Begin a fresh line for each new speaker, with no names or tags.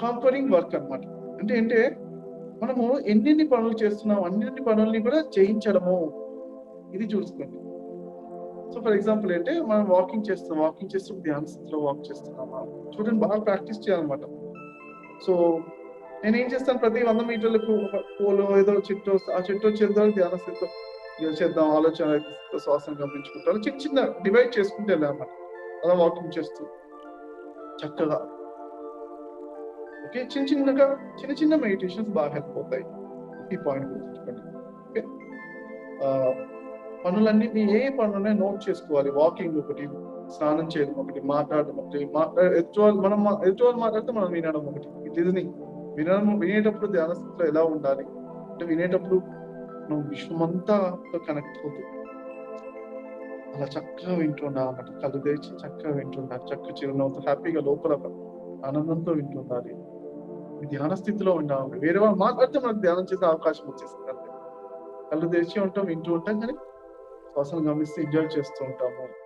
కాంపరింగ్ work అన్నమాట. అంటే అంటే మనము ఎన్నెన్ని పనులు చేస్తున్నాం అన్నిన్ని పనుల్ని కూడా చేయించడము. ఇది చూసుకోండి. సో ఫర్ ఎగ్జాంపుల్ అంటే మనం వాకింగ్ చేస్తాం వాకింగ్ చేస్తూ ధ్యాన స్థితిలో వాక్ చేస్తున్నామా? చూడండి బాగా ప్రాక్టీస్ చేయాలన్నమాట. సో నేను ఏం చేస్తాను ప్రతి వంద మీటర్లకు పూలు ఏదో చెట్టు వస్తే ఆ చెట్టు వచ్చేదో ధ్యాన స్థితిలో చేద్దాం ఆలోచన స్థితిలో శ్వాసను గమనించుకుంటారు చిన్న చిన్న డివైడ్ చేసుకుంటే వెళ్ళామన్నమాట అలా వాకింగ్ చేస్తూ. చక్కగా. ఓకే చిన్న చిన్నగా చిన్న చిన్న మెడిటేషన్స్ బాగా హెల్ప్ అవుతాయి. ఈ పాయింట్ గుర్తుంచుకోండి ఓకే ఆ, పనులన్నీ మీ ఏ పనులనే నోట్ చేసుకోవాలి. వాకింగ్ ఒకటి స్నానం చేయడం ఒకటి మాట్లాడడం ఒకటి మాట్లా- ఎదుటి మనం ఎదుటి వాళ్ళు మాట్లాడితే మనం వినడం ఒకటి. లిజనింగ్ వినడం వినేటప్పుడు ధ్యాన స్థితిలో ఎలా ఉండాలి? అంటే వినేటప్పుడు నువ్వు విశ్వమంతా కనెక్ట్ అవుతుంది అలా చక్కగా వింటున్నా అన్నమాట. కళ్ళు తెరిచి చక్కగా వింటున్నారు చక్కగా చిరునవ్వుతో హ్యాపీగా లోపల ఆనందంతో వింటుండాలి. ధ్యాన స్థితిలో ఉన్నాము వేరే వాళ్ళు మాట్లాడితే మనకు ధ్యానం చేసే అవకాశం వచ్చేస్తుంది అంతే. కళ్ళు తెరిచి ఉంటాం వింటూ ఉంటాం కానీ శ్వాసను గమనిస్తే ఎంజాయ్ చేస్తూ ఉంటాము.